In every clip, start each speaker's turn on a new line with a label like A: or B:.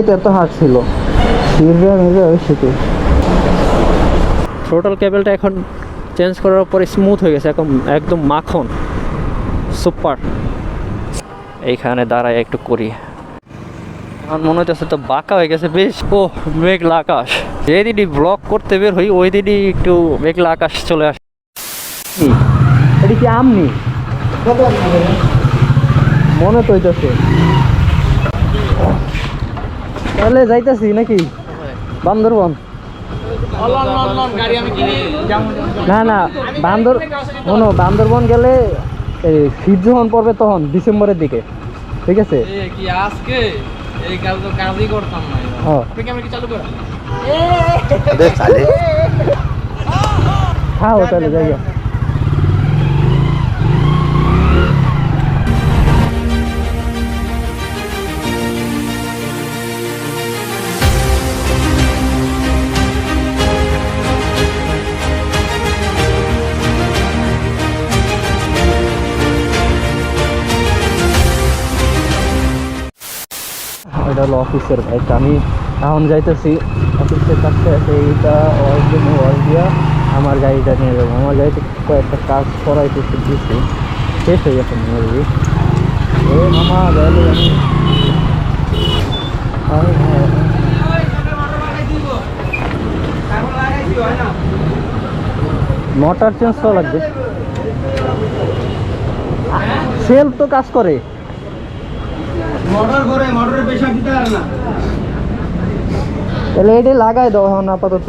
A: এটা এত হার্ড ছিল। টোটাল কেবলটা এখন চেঞ্জ করার পরে স্মুথ হয়ে গেছে এখন একদম মাখন। সুপার এইখানে দাঁড়ায় একটু করি। আমার মনে হচ্ছে তো বাঁকা হয়ে গেছে বেশ ও মেঘলা আকাশ। যেদিনই ব্লক করতে বের হই ওই দিনই একটু মেঘলা আকাশ চলে আসে? এটা কি আমনি? মনে তো হইতেছে। তাহলে যাইতেছি নাকি? বান্দরবন। না না বান্দর শোনো বান্দরবন গেলে এই শীত যখন পড়বে তখন ডিসেম্বরের দিকে। ঠিক আছে?
B: আজকে? এই কাজ তো কাজই করতাম না।
A: ও।
B: কি চালু করা?
A: খাও তাহলে যাই এটা হলো অফিসের বাইক আমি এখন যাইতেছি অফিসের কাছে আছে এইটা ওয়াশ ওয়াশ দিয়া আমার গাড়িটা নিয়ে যাব। আমার গাড়িতে কয়েকটা কাজ করাইতেছি দিচ্ছি শেষ হয়ে গেছে মেবি এ মামা গেলে আমি। মোটর চেঞ্জ করা লাগবে। সেলফ তো কাজ করে।
B: মোটর করে মোটরের পেশা দিতে আর না?
A: তাহলে এটাই লাগাই দাও এখন আপাতত।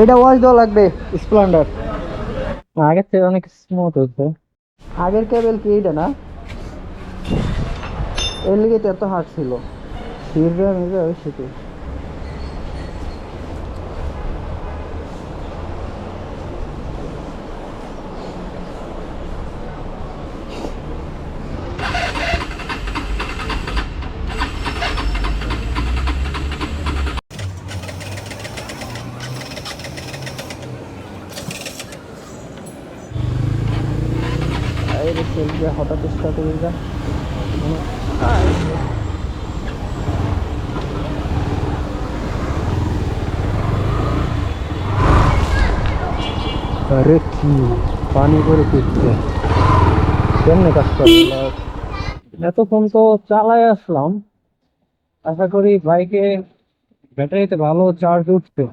A: এটা ওয়াশ দেওয়া লাগবে স্প্লেন্ডার আগের থেকে অনেক স্মুথ হচ্ছে আগের কেবল কি এইটা না? এর লিগে তো এত হার্ড ছিল। সিরবে মেজে ওই সেলফি হঠাৎ স্টার্ট হয়ে যা। আরে কি পানি করে কেমনে কাজ করে? এতক্ষণ তো চালাই আসলাম। আশা করি বাইকে ব্যাটারিতে ভালো চার্জ উঠছে।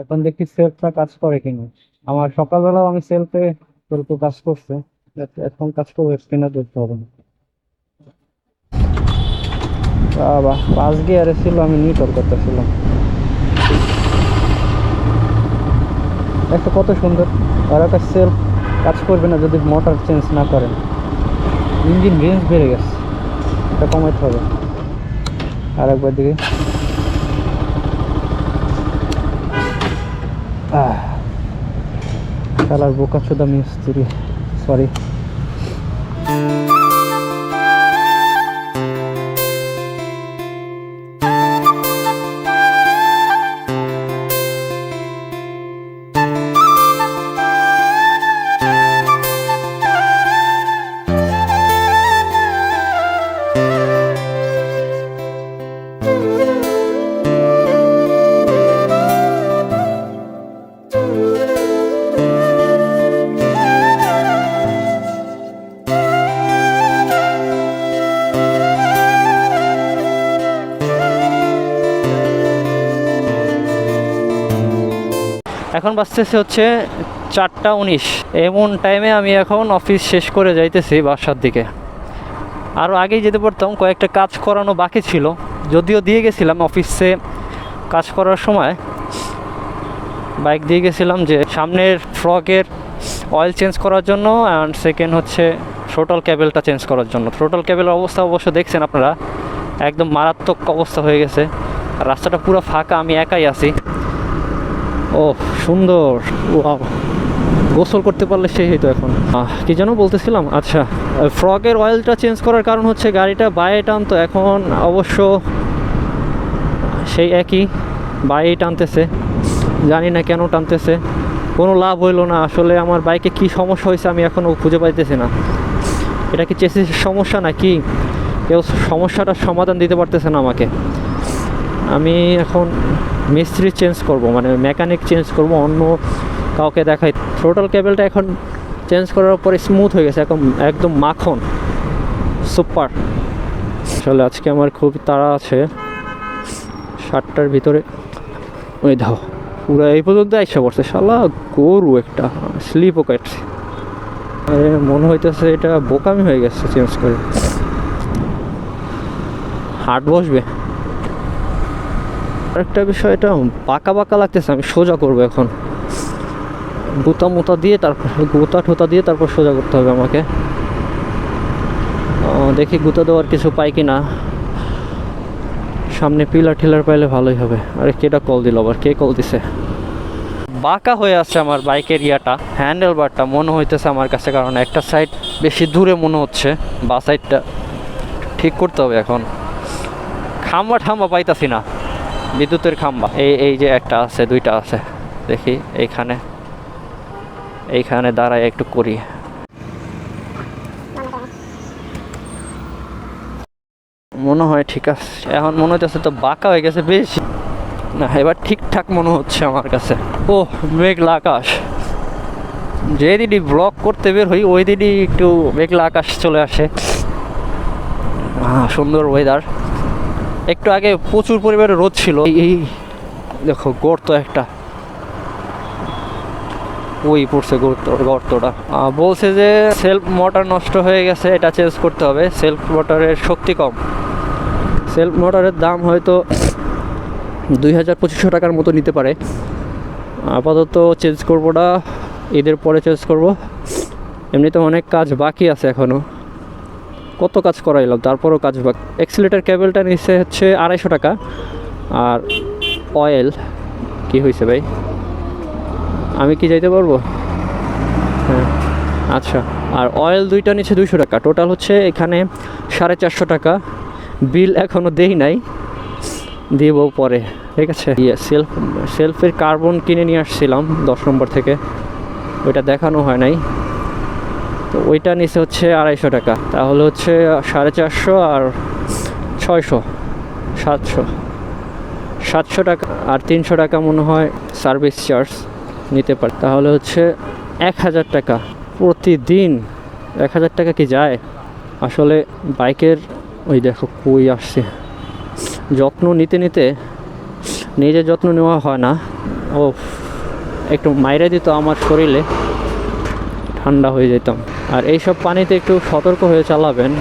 A: এখন দেখি সেলফটা কাজ করে কিনা। আমার সকালবেলাও আমি সেলফে সেলফে কাজ করছে। এখন কাজ করবে স্পিনার ধরতে হবে না। বাবা, পাঁচ গিয়ারে ছিল, আমি নিউট্রাল করতেছিলাম। একটা কত সুন্দর। আর একটা সেলফ কাজ করবে না যদি মোটর চেঞ্জ না করেন ইঞ্জিন রেঞ্জ বেড়ে গেছে। এটা কমাইতে হবে। আর একবার দিকে শালার বোকা চোদা মিস্ত্রি। सॉरी এখন বাজতেছে হচ্ছে চারটা উনিশ। এমন টাইমে আমি এখন অফিস শেষ করে যাইতেছি বাসার দিকে। আরও আগেই যেতে পারতাম, কয়েকটা কাজ করানো বাকি ছিল। যদিও দিয়ে গেছিলাম অফিসে কাজ করার সময়। বাইক দিয়ে গেছিলাম যে সামনের ফ্রকের অয়েল চেঞ্জ করার জন্য অ্যান্ড সেকেন্ড হচ্ছে থ্রোটল কেবেলটা চেঞ্জ করার জন্য। থ্রোটল কেবেলের অবস্থা অবশ্য দেখছেন আপনারা, একদম মারাত্মক অবস্থা হয়ে গেছে। রাস্তাটা পুরো ফাঁকা, আমি একাই আছি। ও, সুন্দর। গোসল করতে পারলে সেই হতো এখন। কি যেন বলতেছিলাম? আচ্ছা ফ্রগের অয়েলটা চেঞ্জ করার কারণ হচ্ছে গাড়িটা বাইরে টানতো, এখন অবশ্য সেই একই বাইরেই টানতেছে। জানি না কেন টানতেছে। কোনো লাভ হইল না। আসলে আমার বাইকে কি সমস্যা হয়েছে আমি এখনও খুঁজে পাইতেছি না। এটা কি চেসিসের সমস্যা নাকি? কেউ সমস্যাটার সমাধান দিতে পারতেছে না আমাকে। আমি এখন মিস্ত্রি চেঞ্জ করব মানে মেকানিক চেঞ্জ করব, অন্য কাউকে দেখাই। থ্রোটাল কেবেলটা এখন চেঞ্জ করার পরে স্মুথ হয়ে গেছে এখন একদম মাখন। সুপার আসলে আজকে আমার খুব তাড়া আছে। সাতটার ভিতরে, ওই দাও পুরো এই পর্যন্ত আইসা পড়ছে। শালা, গরু একটা স্লিপও কাটছে। আরে, মনে হইতেছে এটা বোকামি হয়ে গেছে চেঞ্জ করে। হাট বসবে। আরেকটা বিষয় এটা বাঁকা বাঁকা লাগতেছে, আমি সোজা করব এখন। গুতা মুতা দিয়ে তারপর, গুতা ঠোতা দিয়ে তারপর সোজা করতে হবে আমাকে। দেখি গুতা দেওয়ার কিছু পাই কি না সামনে পিলার টিলার পাইলে ভালোই হবে। আরে কেটা কল দিল আবার? কে কল দিছে? বাঁকা হয়ে আছে আমার বাইকের ইয়াটা হ্যান্ডেল বারটা মনে হইতেছে আমার কাছে, কারণ একটা সাইড বেশি দূরে মনে হচ্ছে, বা সাইডটা ঠিক করতে হবে এখন। খাম্বা ঠাম্বা পাইতাছি না। বিদ্যুতের খাম্বা। এই এই যে একটা আছে, দুইটা আছে। দেখি, এইখানে। এইখানে দাঁড়ায় একটু করি। মনে হয় ঠিক আছে। এখন মনে হচ্ছে তো বাঁকা হয়ে গেছে বেশি। না, এবার ঠিকঠাক মনে হচ্ছে আমার কাছে। ও মেঘলা আকাশ। যে যেদিনই ব্লগ করতে বের হই ওই দিনই একটু মেঘলা আকাশ চলে আসে। সুন্দর ওয়েদার একটু আগে প্রচুর পরিমাণে রোদ ছিল। এই- দেখো, গর্ত একটা। ওই পড়ছে গর্ত, গর্তটা। বলছে যে সেলফ মোটর নষ্ট হয়ে গেছে, এটা চেঞ্জ করতে হবে। সেলফ মোটরের শক্তি কম। সেলফ মোটরের দাম হয়তো দুই হাজার পঁচিশশো টাকার মতো নিতে পারে। আপাতত চেঞ্জ করব না, ঈদের পরে চেঞ্জ করব। এমনিতে অনেক কাজ বাকি আছে এখনও কত কাজ করাইলাম? তারপরও কাজ বাকি এক্সিলেটার কেবলটা নিচ্ছে হচ্ছে আড়াইশো টাকা। আর অয়েল কি হয়েছে ভাই? আমি কি যাইতে পারব? হ্যাঁ আচ্ছা। আর অয়েল দুইটা নিচ্ছে দুইশো টাকা। টোটাল হচ্ছে এখানে সাড়ে চারশো টাকা। বিল এখনও দেই নাই। দিব পরে। ঠিক আছে? ইয়ে সেলফ সেলফের কার্বন কিনে নিয়ে আসছিলাম দশ নম্বর থেকে। ওইটা দেখানো হয় নাই। তো ওইটা নিচে হচ্ছে আড়াইশো টাকা। তাহলে হচ্ছে সাড়ে চারশো আর ছয়শো, সাতশো। সাতশো টাকা আর তিনশো টাকা মনে হয় সার্ভিস চার্জ নিতে পারে। তাহলে হচ্ছে এক হাজার টাকা প্রতিদিন। এক হাজার টাকা কি যায়? আসলে বাইকের, ওই দেখো কই আসছে। যত্ন নিতে নিতে নিজের যত্ন নেওয়া হয় না। ও একটু মাইরে দিত আমার শরীরে। ঠান্ডা হয়ে যেতাম। আর এইসব পানিতে একটু সতর্ক হয়ে চালাবেন।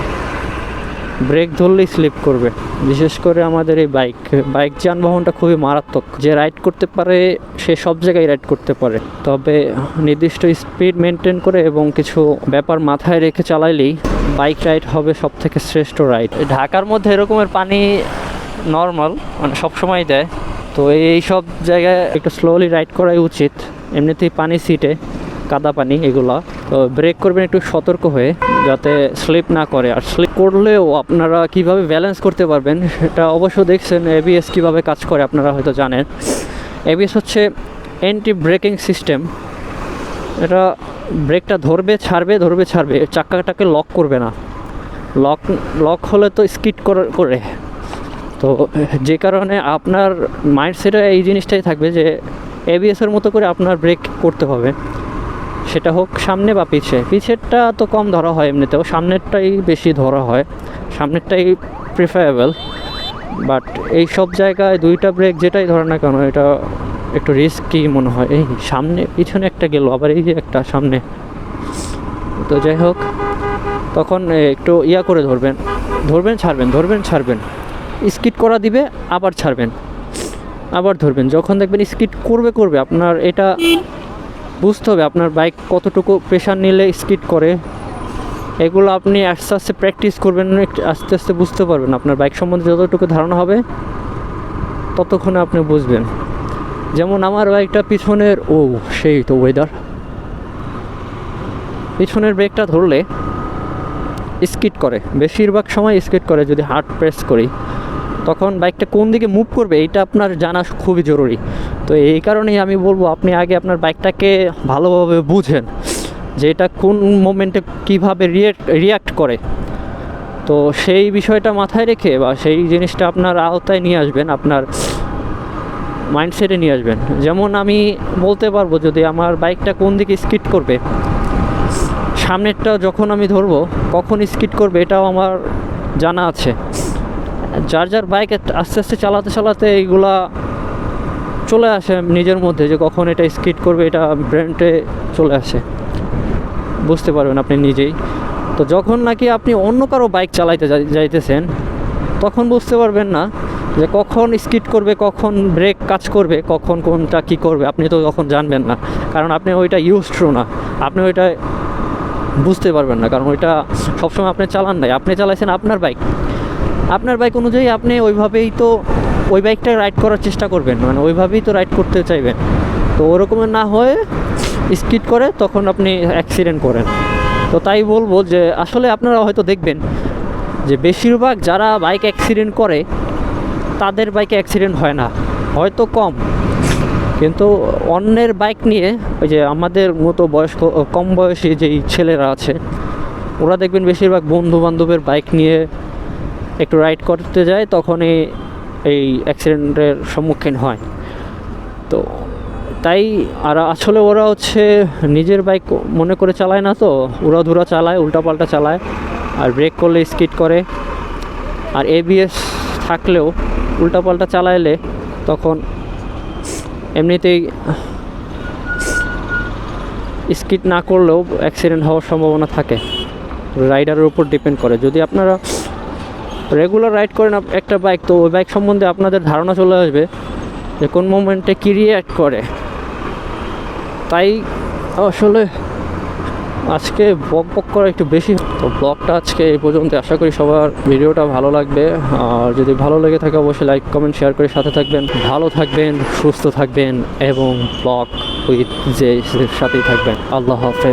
A: ব্রেক ধরলেই স্লিপ করবে। বিশেষ করে আমাদের এই বাইক। বাইক যানবাহনটা খুবই মারাত্মক। যে রাইড করতে পারে সে সব জায়গায় রাইড করতে পারে। তবে নির্দিষ্ট স্পিড মেনটেন করে এবং কিছু ব্যাপার মাথায় রেখে চালাইলেই বাইক রাইড হবে সব থেকে শ্রেষ্ঠ রাইড। ঢাকার মধ্যে এরকমের পানি নর্মাল মানে সবসময় দেয়। তো এই সব জায়গায় একটু স্লোলি রাইড করাই উচিত। এমনিতেই পানি সিটে কাদা পানি এগুলা, তো ব্রেক করবেন একটু সতর্ক হয়ে যাতে স্লিপ না করে। আর স্লিপ করলেও আপনারা কীভাবে ব্যালেন্স করতে পারবেন, সেটা অবশ্য দেখছেন এবিএস কীভাবে কাজ করে আপনারা হয়তো জানেন। এবিএস হচ্ছে অ্যান্টি ব্রেকিং সিস্টেম এটা ব্রেকটা ধরবে, ছাড়বে ধরবে, ছাড়বে, চাকাটাকে লক করবে না। লক লক হলে তো স্কিট করে তো যে কারণে আপনার মাইন্ডসেটে এই জিনিসটাই থাকবে যে এবিএসের মতো করে আপনার ব্রেক করতে হবে। সেটা হোক সামনে বা পিছে। পিছেরটা তো কম ধরা হয় এমনিতেও, সামনেরটাই বেশি ধরা হয়। সামনেরটাই প্রিফারেবল বাট এই সব জায়গায় দুইটা ব্রেক যেটাই ধরে না কেন, এটা একটু রিস্কি মনে হয়। এই সামনে, পিছনে একটা গেল, আবার এই যে একটা সামনে। তো যাই হোক, তখন একটু ইয়া করে ধরবেন। ধরবেন, ছাড়বেন ধরবেন, ছাড়বেন। স্কিট করা দিবে, আবার ছাড়বেন। আবার ধরবেন। যখন দেখবেন স্কিট করবে করবে, আপনার এটা বুঝতে হবে আপনার বাইক কতটুকু প্রেশার নিলে স্কিড করে। এগুলো আপনি আস্তে আস্তে প্র্যাকটিস করবেন আস্তে আস্তে বুঝতে পারবেন আপনার বাইক সম্বন্ধে যতটুকু ধারণা হবে, ততক্ষণে আপনি বুঝবেন। যেমন আমার বাইকটা পিছনের, ও সেই তো ওয়েদার পিছনের ব্রেকটা ধরলে স্কিড করে, বেশিরভাগ সময় স্কিড করে যদি হার্ড প্রেস করি। তখন বাইকটা কোন দিকে মুভ করবে এটা আপনার জানা খুবই জরুরি। তো এই কারণেই আমি বলব, আপনি আগে আপনার বাইকটাকে ভালোভাবে বুঝেন যে এটা কোন মোমেন্টে কীভাবে রিয়েক্ট রিয়াক্ট করে। তো সেই বিষয়টা মাথায় রেখে বা সেই জিনিসটা আপনার আওতায় নিয়ে আসবেন, আপনার মাইন্ডসেটে নিয়ে আসবেন। যেমন আমি বলতে পারব, যদি আমার বাইকটা কোন দিকে স্কিড করবে, সামনেরটা যখন আমি ধরবো, কখন স্কিড করবে এটাও আমার জানা আছে। যার যার বাইক আস্তে আস্তে চালাতে চালাতে এইগুলা চলে আসে নিজের মধ্যে যে কখন এটা স্কিড করবে, এটা ব্রেনটে চলে আসে। বুঝতে পারবেন আপনি নিজেই। তো যখন নাকি আপনি অন্য কারও বাইক চালাইতে যাইতেছেন, তখন বুঝতে পারবেন না যে কখন স্কিড করবে, কখন ব্রেক কাজ করবে, কখন কোনটা কি করবে, আপনি তো তখন জানবেন না। কারণ আপনি ওইটা ইউজ ট্রু না। আপনি ওইটা বুঝতে পারবেন না, কারণ ওইটা সবসময় আপনি চালান নাই। আপনি চালাইছেন আপনার বাইক। আপনার বাইক অনুযায়ী আপনি ওইভাবেই তো ওই বাইকটা রাইড করার চেষ্টা করবেন মানে ওইভাবেই তো রাইড করতে চাইবেন। তো ওরকমের না হয়ে স্কিড করে তখন আপনি অ্যাক্সিডেন্ট করেন। তো তাই বলব যে, আসলে আপনারা হয়তো দেখবেন যে বেশিরভাগ যারা বাইক অ্যাক্সিডেন্ট করে, তাদের বাইকে অ্যাক্সিডেন্ট হয় না। হয়তো কম। কিন্তু অন্যের বাইক নিয়ে, ওই যে আমাদের মতো বয়স্ক, কম বয়সী যেই ছেলেরা আছে, ওরা দেখবেন বেশিরভাগ বন্ধু বান্ধবের বাইক নিয়ে একটু রাইড করতে যায়, তখনই এই অ্যাক্সিডেন্টের সম্মুখীন হয়। তো তাই আর আসলে ওরা হচ্ছে নিজের বাইক মনে করে চালায় না তো, উড়াধুরা চালায়, উল্টাপাল্টা চালায় আর ব্রেক করলে স্কিড করে। আর এবিএস থাকলেও উল্টাপাল্টা চালাইলে তখন এমনিতেই স্কিড না করলেও অ্যাক্সিডেন্ট হওয়ার সম্ভাবনা থাকে। রাইডারের উপর ডিপেন্ড করে। যদি আপনারা রেগুলার রাইড করেন একটা বাইক তো ওই বাইক সম্বন্ধে আপনাদের ধারণা চলে আসবে যে কোন মোমেন্টে কী রিয়াক্ট করে। তাই আসলে আজকে বক বক করা একটু বেশি। তো ব্লগটা আজকে এই পর্যন্ত। আশা করি সবার ভিডিওটা ভালো লাগবে। আর যদি ভালো লেগে থাকে, অবশ্যই লাইক কমেন্ট শেয়ার করে সাথে থাকবেন। ভালো থাকবেন, সুস্থ থাকবেন এবং ব্লগ উইথ যে সাথেই থাকবেন। আল্লাহ হাফেজ।